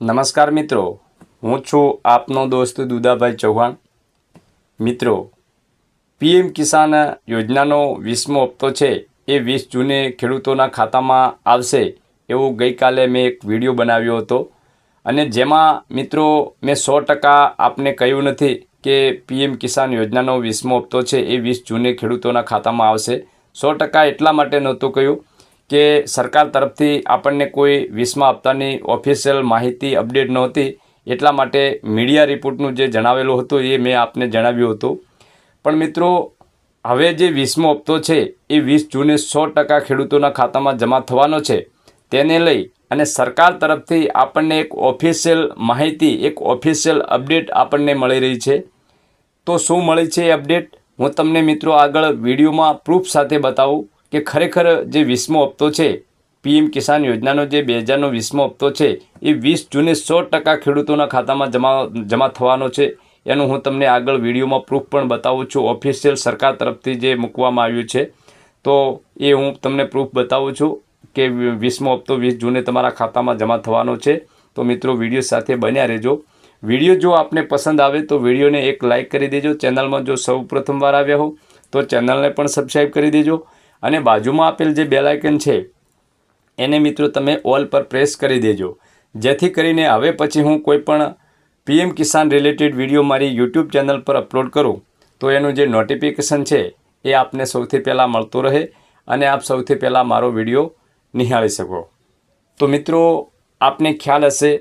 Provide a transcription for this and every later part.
નમસ્કાર મિત્રો, હું છું આપનો દોસ્ત દુદાભાઈ ચૌહાણ. મિત્રો, પીએમ કિસાન યોજનાનો વીસમો હપ્તો છે એ વીસ જૂને ખેડૂતોના ખાતામાં આવશે એવું ગઈકાલે મેં એક વીડિયો બનાવ્યો હતો. અને જેમાં મિત્રો, મેં સો ટકા આપને કહ્યું નથી કે પીએમ કિસાન યોજનાનો વીસમો હપ્તો છે એ વીસ જૂને ખેડૂતોના ખાતામાં આવશે. સો ટકા એટલા માટે નહોતું કહ્યું. કે સરકાર તરફથી આપણને કોઈ વીસમા હપ્તાની ઓફિશિયલ માહિતી અપડેટ નહોતી, એટલા માટે મીડિયા રિપોર્ટનું જે જણાવેલું હતું એ મેં આપને જણાવ્યું હતું. પણ મિત્રો, હવે જે વીસમો હપ્તો છે, એ વીસ જૂને સો ટકા ખેડૂતોના ખાતામાં જમા થવાનો છે. તેને લઈ અને સરકાર તરફથી આપણને એક ઓફિશિયલ માહિતી, એક ઓફિશિયલ અપડેટ આપણને મળી રહી છે. તો શું મળી છે એ અપડેટ હું તમને મિત્રો આગળ વિડીયોમાં પ્રૂફ સાથે બતાવું. કે ખરેખર જે વીસમો હપ્તો છે, પીએમ કિસાન યોજનાનો જે બે હજારનો વીસમો હપ્તો છે, એ વીસ જૂને સો ટકા ખેડૂતોના ખાતામાં જમા જમા થવાનો છે. એનું હું તમને આગળ વિડીયોમાં પ્રૂફ પણ બતાવું છું. ઓફિશિયલ સરકાર તરફથી જે મૂકવામાં આવ્યું છે, તો એ હું તમને પ્રૂફ બતાવું છું કે વીસમો હપ્તો વીસ જૂને તમારા ખાતામાં જમા થવાનો છે. તો મિત્રો, વીડિયો સાથે બન્યા રહેજો. વીડિયો જો આપને પસંદ આવે તો વિડીયોને એક લાઇક કરી દેજો. ચેનલમાં જો સૌ પ્રથમવાર આવ્યા હો, તો ચેનલને પણ સબસ્ક્રાઈબ કરી દેજો. અને બાજુમાં આપેલ જે બેલ આઇકન છે, એને મિત્રો તમે ઓલ પર પ્રેસ કરી દેજો. જેથી કરીને હવે પછી હું કોઈપણ પીએમ કિસાન રિલેટેડ વીડિયો મારી યુટ્યુબ ચેનલ પર અપલોડ કરું, તો એનું જે નોટિફિકેશન છે, એ આપને સૌથી પહેલાં મળતો રહે અને આપ સૌથી પહેલાં મારો વીડિયો નિહાળી શકો. તો મિત્રો, આપને ખ્યાલ હશે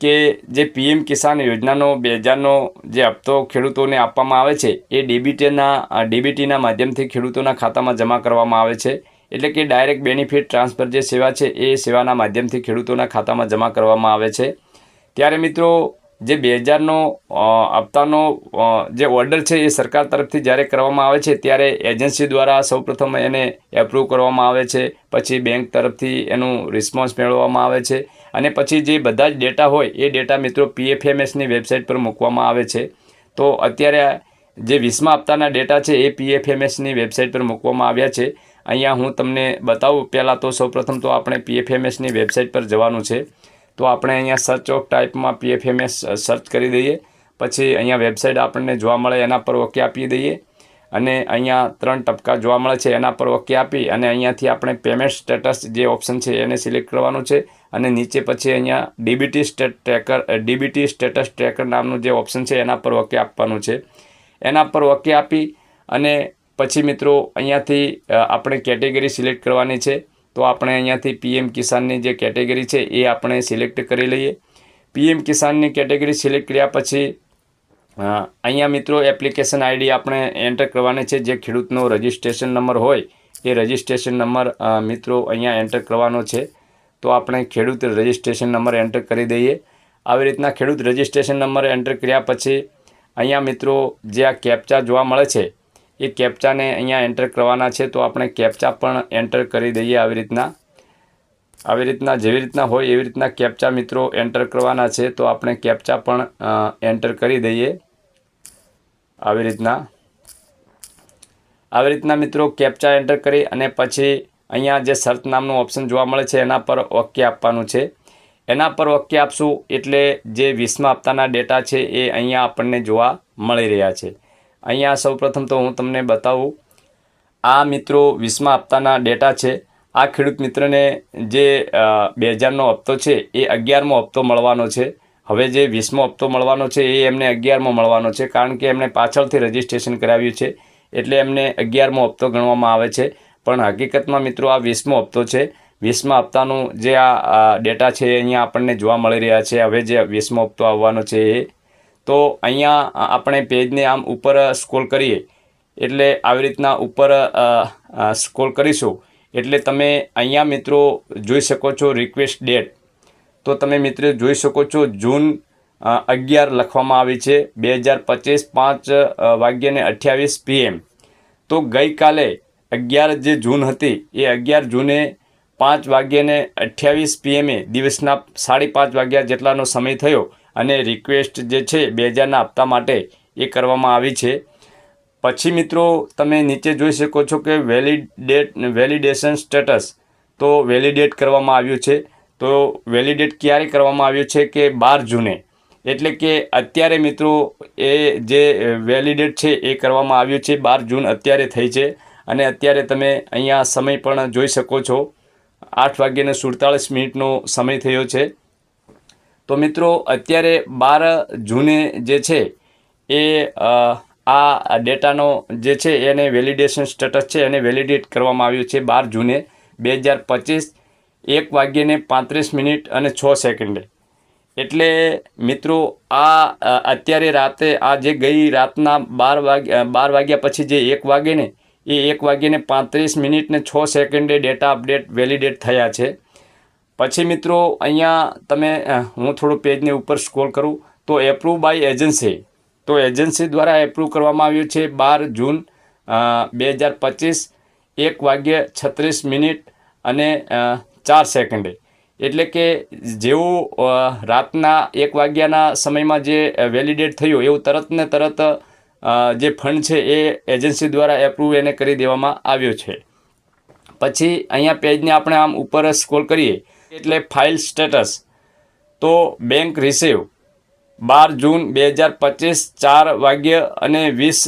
કે જે પીએમ કિસાન યોજનાનો બે હજારનો જે હપ્તો ખેડૂતોને આપવામાં આવે છે, એ ડીબીટીના ડીબીટીના માધ્યમથી ખેડૂતોના ખાતામાં જમા કરવામાં આવે છે. એટલે કે ડાયરેક્ટ બેનિફિટ ટ્રાન્સફર જે સેવા છે, એ સેવાના માધ્યમથી ખેડૂતોના ખાતામાં જમા કરવામાં આવે છે. ત્યારે મિત્રો, જે બે હજારનો હપ્તાનો જે ઓર્ડર છે, એ સરકાર તરફથી જ્યારે કરવામાં આવે છે, ત્યારે એજન્સી દ્વારા સૌપ્રથમ એને એપ્રૂવ કરવામાં આવે છે. પછી બેંક તરફથી એનું રિસ્પોન્સ મેળવવામાં આવે છે. અને પછી જે બધા જ ડેટા હોય, એ ડેટા મિત્રો પીએફએમએસની વેબસાઇટ પર મૂકવામાં આવે છે. તો અત્યારે જે વીસમા હપ્તાના ડેટા છે, એ પીએફએમએસની વેબસાઇટ પર મૂકવામાં આવ્યા છે. અહીંયા હું તમને બતાવું, પહેલાં તો સૌપ્રથમ તો આપણે પીએફએમએસની વેબસાઇટ પર જવાનું છે. તો આપણે અહીંયા સર્ચ ઓફ ટાઈપમાં પીએફએમએસ સર્ચ કરી દઈએ. પછી અહીંયા વેબસાઇટ આપણને જોવા મળે, એના પર ઓકે આપી દઈએ. અને અહીંયા ત્રણ ટપકા જોવા મળે છે. એના પર ઓકે આપી અને અહીંયાથી આપણે પેમેન્ટ સ્ટેટસ જે ઓપ્શન છે એને સિલેક્ટ કરવાનું છે. અને નીચે પછી અહીંયા DBT state tracker DBT status tracker નામનું જે ઓપ્શન છે એના પર ઓકે આપવાનું છે. એના પર ઓકે આપી અને પછી મિત્રો અહીંયાથી આપણે કેટેગરી સિલેક્ટ કરવાની છે. તો આપણે અહીંયાથી પીએમ કિસાનની જે કેટેગરી છે એ આપણે સિલેક્ટ કરી લઈએ. પીએમ કિસાનની કેટેગરી સિલેક્ટ કર્યા પછી અહીંયા મિત્રો એપ્લિકેશન આઈડી આપણે એન્ટર કરવાની છે. જે ખેડૂતનો રજિસ્ટ્રેશન નંબર હોય, એ રજિસ્ટ્રેશન નંબર મિત્રો અહીંયા એન્ટર કરવાનો છે. તો આપણે ખેડૂત રજિસ્ટ્રેશન નંબર એન્ટર કરી દઈએ. આવી રીતના ખેડૂત રજિસ્ટ્રેશન નંબર એન્ટર કર્યા પછી અહીંયા મિત્રો જે આ કેપ્ચા જોવા મળે છે, એ કેપ્ચાને અહીંયા એન્ટર કરવાના છે. તો આપણે કેપ્ચા પણ એન્ટર કરી દઈએ આવી રીતના. આવી રીતના જેવી રીતના હોય એવી રીતના કેપ્ચા મિત્રો એન્ટર કરવાના છે. તો આપણે કેપ્ચા પણ એન્ટર કરી દઈએ. આવી રીતના. આવી રીતના મિત્રો કેપ્ચા એન્ટર કરી અને પછી અહીંયા જે સર્ચ નામનું ઓપ્શન જોવા મળે છે, એના પર ઓકે આપવાનું છે. એના પર ઓકે આપશું એટલે જે વીસમા હપ્તાના ડેટા છે એ અહીંયા આપણને જોવા મળી રહ્યા છે. અહીંયા સૌપ્રથમ તો હું તમને બતાવું, આ મિત્રો વીસમા હપ્તાના ડેટા છે. આ ખેડૂત મિત્રને જે બે હજારનો હપ્તો છે એ અગિયારમો હપ્તો મળવાનો છે. હવે જે વીસમો હપ્તો મળવાનો છે એ એમને અગિયારમો મળવાનો છે, કારણ કે એમણે પાછળથી રજીસ્ટ્રેશન કરાવ્યું છે, એટલે એમને અગિયારમો હપ્તો ગણવામાં આવે છે. પણ હકીકતમાં મિત્રો આ વીસમો હપ્તો છે. વીસમા હપ્તાનું જે આ ડેટા છે અહીંયા આપણને જોવા મળી રહ્યા છે. હવે જે વીસમો હપ્તો આવવાનો છે એ, તો અહીંયા આપણે પેજને આમ ઉપર સ્કોલ કરીએ, એટલે આવી રીતના ઉપર સ્કોલ કરીશું. એટલે તમે અહીંયા મિત્રો જોઈ શકો છો રિક્વેસ્ટ ડેટ તો તમે મિત્રો જોઈ શકો છો જૂન અગિયાર લખવામાં આવી છે. બે હજાર પચીસ પાંચ વાગ્યાને અઠ્યાવીસ પીએમ તો ગઈકાલે અગિયાર જે જૂન હતી, એ અગિયાર જૂને પાંચ વાગ્યાને અઠ્યાવીસ પીએમે દિવસના સાડી પાંચ વાગ્યા જેટલાનો સમય થયો અને રિક્વેસ્ટ જે છે બે હજારના હપ્તા માટે એ કરવામાં આવી છે. પછી મિત્રો તમે નીચે જોઈ શકો છો કે વેલિડેટ વેલિડેશન સ્ટેટસ તો વેલિડેટ કરવામાં આવ્યું છે. તો વેલિડેટ ક્યારે કરવામાં આવ્યો છે કે બાર જૂને? એટલે કે અત્યારે મિત્રો એ જે વેલિડેટ છે એ કરવામાં આવ્યું છે, બાર જૂન અત્યારે થઈ છે. અને અત્યારે તમે અહીંયા સમય પણ જોઈ શકો છો. આઠ વાગ્યાને સુડતાળીસ મિનિટનો સમય થયો છે. તો મિત્રો, અત્યારે બાર જૂને જે છે એ આ ડેટાનો જે છે એને વેલિડેશન સ્ટેટસ છે એને વેલિડેટ કરવામાં આવ્યું છે બાર જૂને. બે હજાર પચીસ એક વાગ્યે પાંત્રીસ મિનિટ અને છ સેકન્ડે. એટલે મિત્રો, આ અત્યારે રાતે આ જે ગઈ રાતના બાર વાગ્યા બાર વાગ્યા પછી જે એક વાગે ને, એ એક વાગ્યે પાંત્રીસ મિનિટ ને છ સેકન્ડે ડેટા અપડેટ વેલિડેટ થયા છે. પછી મિત્રો, અહીંયા તમે હું થોડું પેજને ઉપર સ્ક્રોલ કરું. તો એપ્રુવ બાય એજન્સી તો એજન્સી દ્વારા એપ્રુવ કરવામાં આવ્યું છે બાર જૂન બે હજાર પચીસ, એક વાગ્યે છત્રીસ મિનિટ અને ચાર સેકન્ડે. એટલે કે જેવું રાતના એક વાગ્યાના સમયમાં જે વેલિડેટ થયું, એવું તરત ને તરત જે ફંડ છે એ એજન્સી દ્વારા એપ્રુવ એને કરી દેવામાં આવ્યો છે. પછી અહીંયા પેજને આપણે આમ ઉપર સ્ક્રોલ કરીએ, એટલે ફાઇલ સ્ટેટસ તો બેંક રિસીવ બાર જૂન બે હજાર પચીસ, ચાર વાગ્ય અને વીસ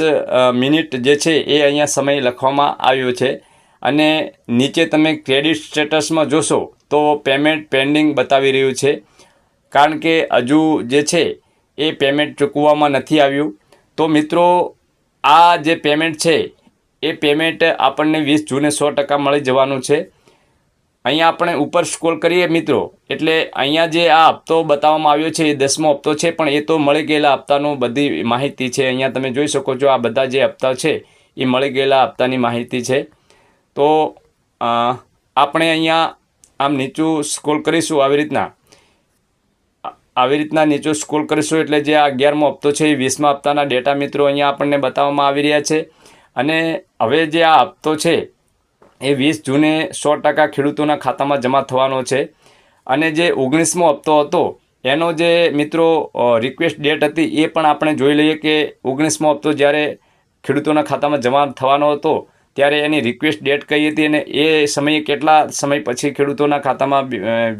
મિનિટ જે છે એ અહીંયા સમય લખવામાં આવ્યો છે. અને નીચે તમે ક્રેડિટ સ્ટેટસમાં જોશો તો પેમેન્ટ પેન્ડિંગ બતાવી રહ્યું છે. કારણ કે હજુ જે છે એ પેમેન્ટ ચૂકવવામાં નથી આવ્યું. તો મિત્રો, આ જે પેમેન્ટ છે એ પેમેન્ટ આપણને વીસ જૂને સો ટકા મળી જવાનું છે. અહીંયા આપણે ઉપર સ્ક્રોલ કરીએ મિત્રો, એટલે અહીંયા જે આ હપ્તો બતાવવામાં આવ્યો છે એ દસમો હપ્તો છે, પણ એ તો મળી ગયેલા હપ્તાનું બધી માહિતી છે. અહીંયા તમે જોઈ શકો છો આ બધા જે હપ્તા છે એ મળી ગયેલા હપ્તાની માહિતી છે. તો આપણે અહીંયા આમ નીચું સ્ક્રોલ કરીશું આવી રીતના. આવી રીતના નીચું સ્ક્રોલ કરીશું એટલે જે આ અગિયારમો હપ્તો છે એ વીસમા હપ્તાના ડેટા મિત્રો અહીંયા આપણને બતાવવામાં આવી રહ્યા છે. અને હવે જે આ હપ્તો છે એ વીસ જૂને સો ટકા ખેડૂતોના ખાતામાં જમા થવાનો છે. અને જે ઓગણીસમો હપ્તો હતો, એનો જે મિત્રો રિક્વેસ્ટ ડેટ હતી એ પણ આપણે જોઈ લઈએ કે ઓગણીસમો હપ્તો જ્યારે ખેડૂતોના ખાતામાં જમા થવાનો હતો ત્યારે એની રિક્વેસ્ટ ડેટ કઈ હતી અને એ સમયે કેટલા સમય પછી ખેડૂતોના ખાતામાં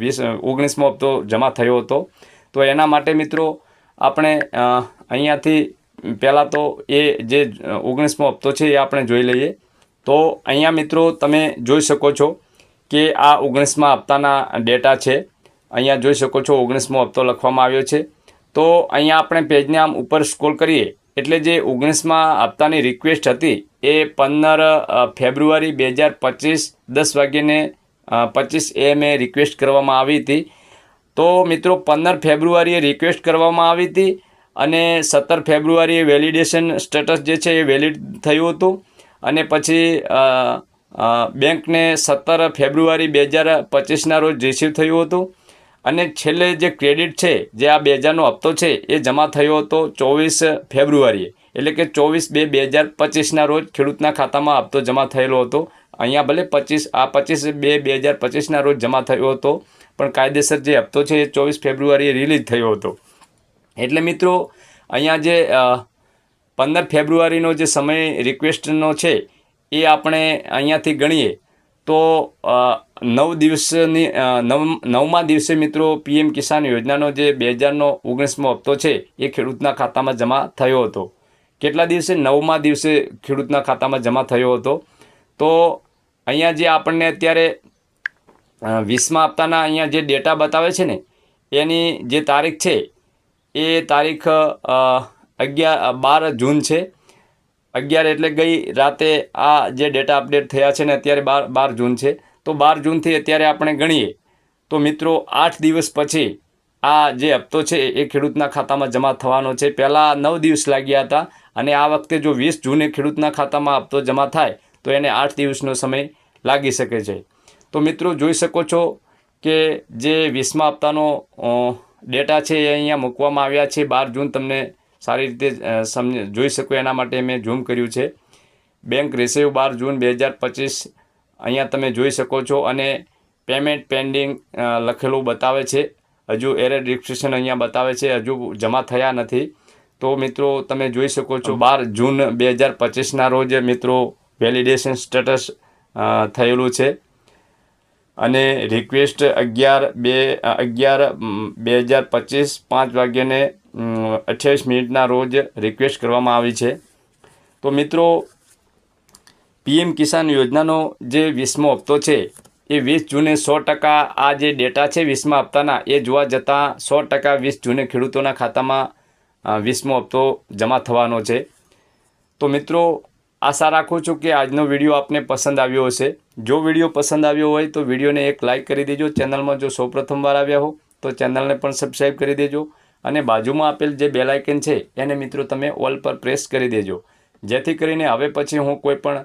વીસ ઓગણીસમો હપ્તો જમા થયો હતો. તો એના માટે મિત્રો આપણે અહીંયાથી પહેલાં તો એ જે ઓગણીસમો હપ્તો છે એ આપણે જોઈ લઈએ. તો અહીંયા મિત્રો તમે જોઈ શકો છો કે આ ઓગણીસમાં હપ્તાના ડેટા છે. અહીંયા જોઈ શકો છો ઓગણીસમો હપ્તો લખવામાં આવ્યો છે. તો અહીંયા આપણે પેજને આમ ઉપર સ્ક્રોલ કરીએ, એટલે જે ઓગણીસમાં હપ્તાની રિક્વેસ્ટ હતી એ પંદર ફેબ્રુઆરી બે હજાર પચીસ દસ વાગ્યાને પચીસ એમે રિક્વેસ્ટ કરવામાં આવી હતી. તો મિત્રો, પંદર ફેબ્રુઆરીએ રિક્વેસ્ટ કરવામાં આવી હતી અને સત્તર ફેબ્રુઆરીએ વેલિડેશન સ્ટેટસ જે છે એ વેલિડ થયું હતું. અને પછી બેંકને સત્તર ફેબ્રુઆરી બે હજાર પચીસના રોજ રિસીવ થયું હતું. અને છેલ્લે જે ક્રેડિટ છે, જે આ બે હજારનો હપ્તો છે, એ જમા થયો હતો ચોવીસ ફેબ્રુઆરીએ. એટલે કે ચોવીસ બે બે હજાર પચીસના રોજ ખેડૂતના ખાતામાં હપ્તો જમા થયેલો હતો. અહીંયા ભલે પચીસ, આ પચીસ બે બે હજાર પચીસના રોજ જમા થયો હતો, પણ કાયદેસર જે હપ્તો છે એ ચોવીસ ફેબ્રુઆરીએ રિલીઝ થયો હતો. એટલે મિત્રો, અહીંયા જે પંદર ફેબ્રુઆરીનો જે સમય રિક્વેસ્ટનો છે, એ આપણે અહીંયાથી ગણીએ. તો નવ દિવસની નવ, નવમા દિવસે મિત્રો પીએમ કિસાન યોજનાનો જે બે હજારનો ઓગણીસમો હપ્તો છે, એ ખેડૂતના ખાતામાં જમા થયો હતો. કેટલા દિવસે નવમા દિવસે ખેડૂતના ખાતામાં જમા થયો હતો? તો અહીંયા જે આપણને અત્યારે વીસમા હપ્તાના અહીંયા જે ડેટા બતાવે છે ને, એની જે તારીખ છે, એ તારીખ અગિયાર બાર જૂન છે. અગિયાર એટલે ગઈ રાતે આ જે ડેટા અપડેટ થયા છે ને, અત્યારે બાર બાર જૂન છે. તો બાર જૂનથી અત્યારે આપણે ગણીએ. તો મિત્રો, આઠ દિવસ પછી આ જે હપ્તો છે એ ખેડૂતના ખાતામાં જમા થવાનો છે. પહેલાં નવ દિવસ લાગ્યા હતા અને આ વખતે જો વીસ જૂને ખેડૂતના ખાતામાં હપ્તો જમા થાય, તો એને આઠ દિવસનો સમય લાગી શકે છે. તો મિત્રો જોઈ શકો છો કે જે વીસમા હપ્તાનો ડેટા છે એ અહીંયા મૂકવામાં આવ્યા છે. બાર જૂન તમને સારી રીતે સમજ, જોઈ શકો એના માટે મેં ઝૂમ કર્યું છે. બેંક રિસીવ બાર જૂન બે હજાર પચીસ, અહીંયા તમે જોઈ શકો છો અને પેમેન્ટ પેન્ડિંગ લખેલું બતાવે છે. હજુ એરર ડિસ્ક્રિપ્શન અહીંયા બતાવે છે, હજુ જમા થયા નથી. તો મિત્રો, તમે જોઈ શકો છો, બાર જૂન બે હજાર પચીસના રોજ મિત્રો વેલિડેશન સ્ટેટસ થયેલું છે. અને રિક્વેસ્ટ અગિયાર બે અગિયાર બે હજાર પચીસ પાંચ વાગ્યાને અઠ્યાવીસ મિનિટના રોજ રિક્વેસ્ટ કરવામાં આવી છે. તો મિત્રો, પીએમ કિસાન યોજનાનો જે વીસમો હપ્તો છે એ વીસ જૂને સો ટકા આ જે ડેટા છે વીસમા હપ્તાના, એ જોવા જતાં સો ટકા વીસ જૂને ખેડૂતોના ખાતામાં વીસમો હપ્તો જમા થવાનો છે. તો મિત્રો, આશા રાખું છું કે આજનો વીડિયો આપને પસંદ આવ્યો હશે. જો વીડિયો પસંદ આવ્યો હોય તો વિડીયોને એક લાઇક કરી દેજો. ચેનલમાં જો સૌપ્રથમવાર આવ્યા હો, તો ચેનલને પણ સબસ્ક્રાઈબ કરી દેજો. અને બાજુમાં આપેલ જે બેલાઇકન છે, એને મિત્રો તમે ઓલ પર પ્રેસ કરી દેજો. જેથી કરીને હવે પછી હું કોઈ પણ